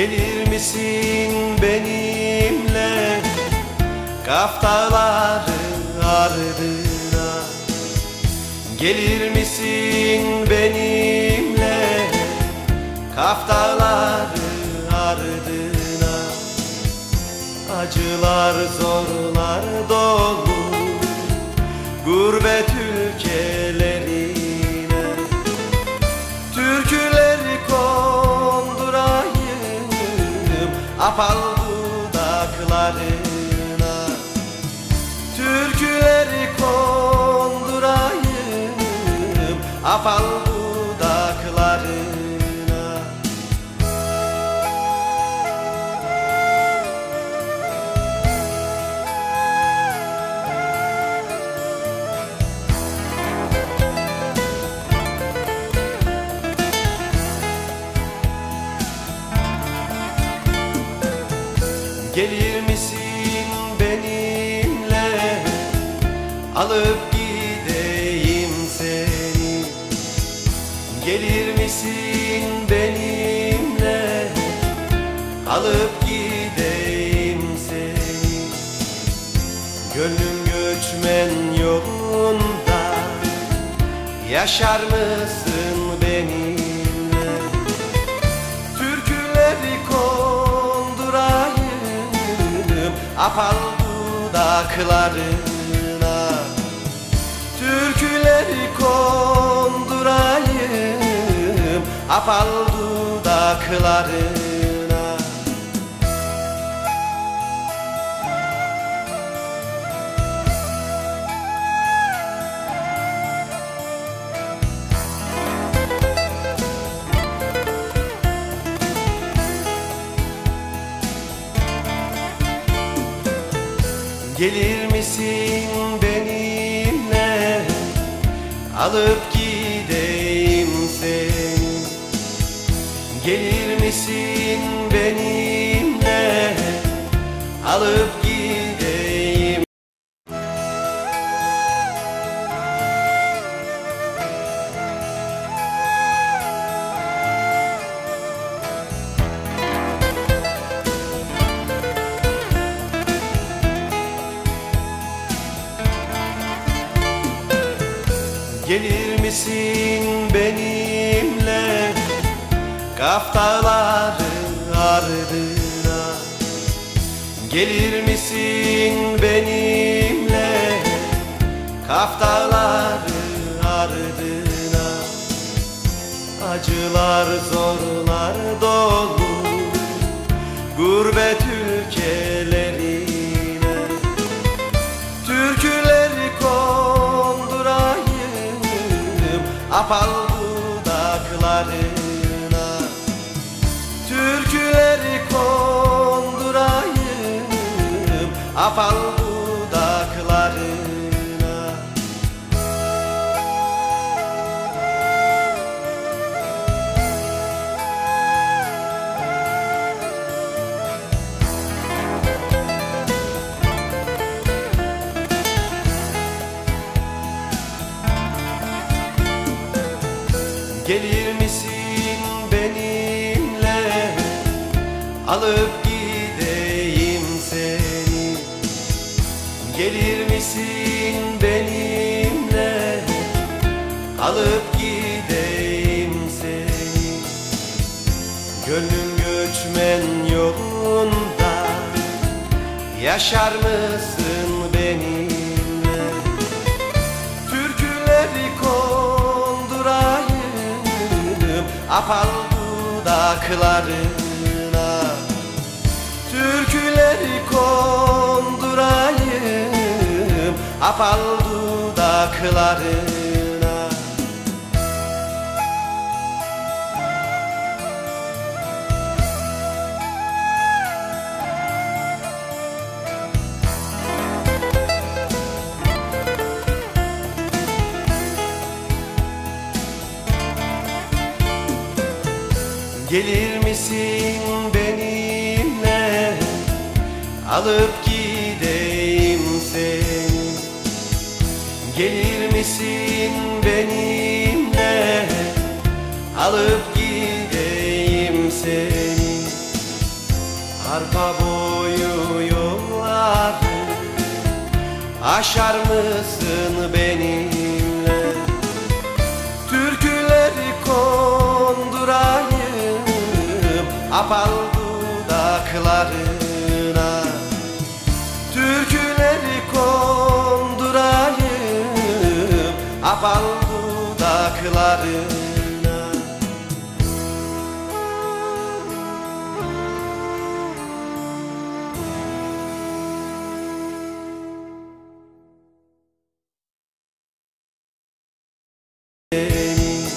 Gelir misin benimle? Kaf dağları ardına. Gelir misin benimle? Kaf dağları ardına. Acılar zorlar dolu. Gurbet ülkelerine Apal dudaklarına. Türküleri kondurayım. Apal Gelir misin benimle? Alıp gideyim seni. Gelir misin benimle? Alıp gideyim seni. Gönlüm göçmen yolunda. Yaşar mısın benimle Apal dudaklarına Türküleri kondurayım. Apal dudaklarına Gelir misin benimle? Alıp gideyim seni. Gelir misin benimle? Alıp Gelir misin benimle? Kaf ardına. Gelir misin benimle? Kaf ardına. Acılar zorlar dolu. Gurbet Apal dudaklarına. Türküleri kondurayım Apal Gelir misin benimle? Alıp gideyim seni. Gelir misin benimle? Alıp gideyim seni. Gönlüm göçmen yolunda. Yaşar mısın benimle Apal dudaklarına Türküleri kondurayım. Apal dudaklarına Gelir misin benimle? Alıp gideyim seni. Gelir misin benimle? Alıp gideyim seni. Arpa boyu yolları Aşar mısın benimle Apal dudaklarına. Beni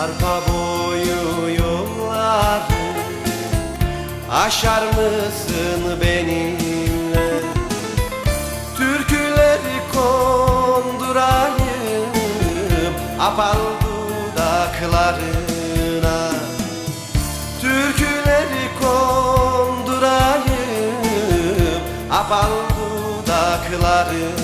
Arpa boyu yolları Aşar mısın benimle Apal dudaklarına Türküleri kondurayım Apal dudaklarına